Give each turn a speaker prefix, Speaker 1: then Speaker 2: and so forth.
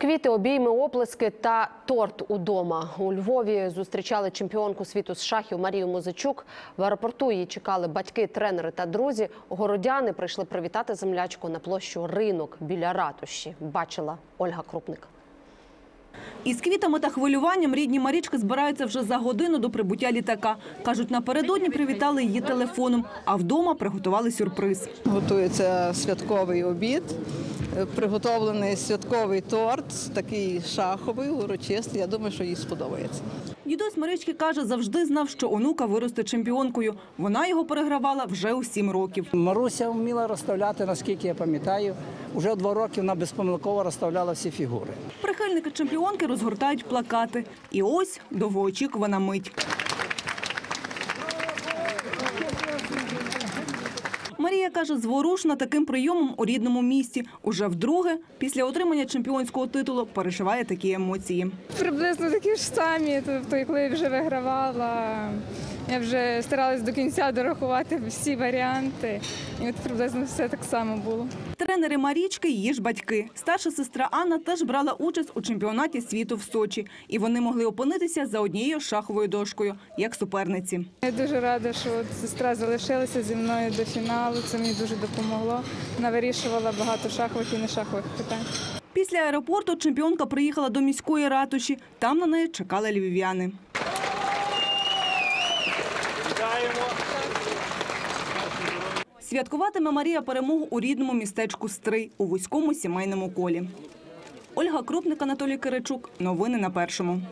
Speaker 1: Квіти, обійми, оплески та торт удома. У Львові зустрічали чемпіонку світу з шахів Марію Музичук. В аеропорту її чекали батьки, тренери та друзі. Городяни прийшли привітати землячку на площу ринок біля ратуші. Бачила Ольга Крупник.
Speaker 2: Із квітами та хвилюванням рідні Марічки збираються вже за годину до прибуття літака. Кажуть, напередодні привітали її телефоном, а вдома приготували сюрприз.
Speaker 3: Готується святковий обід, приготовлений святковий торт, такий шаховий, урочистий. Я думаю, що їй сподобається.
Speaker 2: Дідусь Марічки каже, завжди знав, що онука виросте чемпіонкою. Вона його перегравала вже у сім років.
Speaker 4: Маруся вміла розставляти, наскільки я пам'ятаю. Уже два роки вона безпомилково розставляла всі фігури.
Speaker 2: Прихильники чемпіонки розгортають плакати. І ось довгоочікувана мить. Марія каже, зворушена таким прийомом у рідному місті. Уже вдруге, після отримання чемпіонського титулу, переживає такі емоції.
Speaker 5: Приблизно такі ж самі. Тобто, коли я вже вигравала, я вже старалась до кінця дорахувати всі варіанти. І от приблизно все так само було.
Speaker 2: Тренери Марічки – її ж батьки. Старша сестра Анна теж брала участь у чемпіонаті світу в Сочі. І вони могли опинитися за однією шаховою дошкою, як суперниці.
Speaker 5: Я дуже рада, що от сестра залишилася зі мною до фіналу. Це мені дуже допомогло. Вона вирішувала багато шахових і не шахових питань.
Speaker 2: Після аеропорту чемпіонка приїхала до міської ратуші. Там на неї чекали львів'яни. Святкуватиме Марія перемогу у рідному містечку Стрий у вузькому сімейному колі. Ольга Крупник, Анатолій Киричук. Новини на першому.